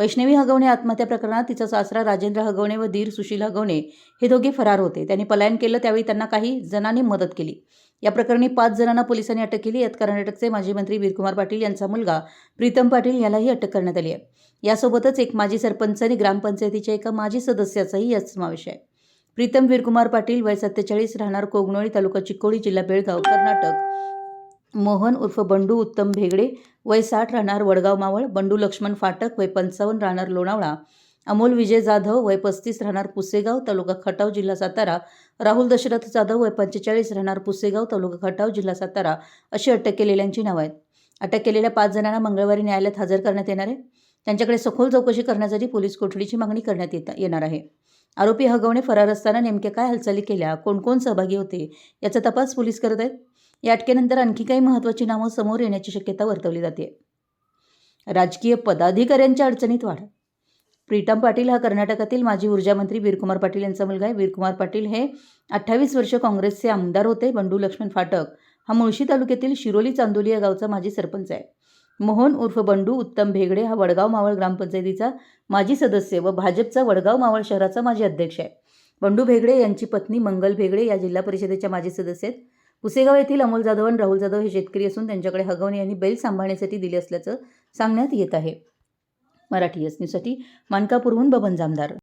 वैष्णवी हगवणे आत्महत्या प्रकरणात तिचा सासरा राजेंद्र हगवणे व धीर सुशील हगवणे हे दोघे फरार होते. त्यांनी पलायन केलं त्यावेळी त्यांना काही जणांनी मदत केली. या प्रकरणी पाच जणांना पोलिसांनी अटक केली. यात कर्नाटकचे माजी मंत्री वीरकुमार पाटील यांचा मुलगा प्रीतम पाटील यालाही अटक करण्यात आली आहे. यासोबतच एक माजी सरपंच आणि ग्रामपंचायतीच्या एका माजी सदस्याचाही यात समावेश आहे. प्रीतम वीरकुमार पाटील वय सत्तेचाळीस राहणार कोगनोळी तालुका चिक्कोडी जिल्हा बेळगाव कर्नाटक मोहन उर्फ बंडू उत्तम भेगडे वय साठ राहणार वडगाव मावळ बंडू लक्ष्मण फाटक वय पंचावन्न राहणार लोणावळा अमोल विजय जाधव वय पस्तीस राहणार पुसेगाव तालुका खटाव जिल्हा सातारा राहुल दशरथ जाधव वय पंचेचाळीस राहणार पुसेगाव तालुका खटाव जिल्हा सातारा अशी अटक केलेल्यांची नावं आहेत. अटक केलेल्या पाच जणांना मंगळवारी न्यायालयात हजर करण्यात येणार आहे. त्यांच्याकडे सखोल चौकशी करण्यासाठी पोलीस कोठडीची मागणी करण्यात येत येणार आहे. आरोपी हगवणे फरार असताना नेमक्या काय हालचाली केल्या कोण कोण सहभागी होते याचा तपास पोलीस करत आहेत. या अटकेनंतर आणखी काही महत्त्वाची नावं समोर येण्याची शक्यता वर्तवली जाते. राजकीय पदाधिकाऱ्यांच्या अडचणीत वाढ. प्रीतम पाटील हा कर्नाटकातील माजी ऊर्जा मंत्री वीरकुमार पाटील यांचा मुलगा आहे. वीरकुमार पाटील हे अठ्ठावीस वर्ष काँग्रेसचे आमदार होते. बंडू लक्ष्मण फाटक हा मुळशी तालुक्यातील शिरोली चांदोली या गावचा माजी सरपंच आहे. मोहन उर्फ बंडू उत्तम भेगडे हा वडगाव मावळ ग्रामपंचायतीचा माजी सदस्य व भाजपचा वडगाव मावळ शहराचा माजी अध्यक्ष आहे. बंडू भेगडे यांची पत्नी मंगल भेगडे या जिल्हा परिषदेच्या माजी सदस्य आहेत. पुसेगाव येथील अमोल जाधव आणि राहुल जाधव हे शेतकरी असून त्यांच्याकडे हगवणे यांनी बैल सांभाळण्यासाठी दिले असल्याचं सांगण्यात येत आहे. मराठी एस मानकापूरहून बबन जामदार.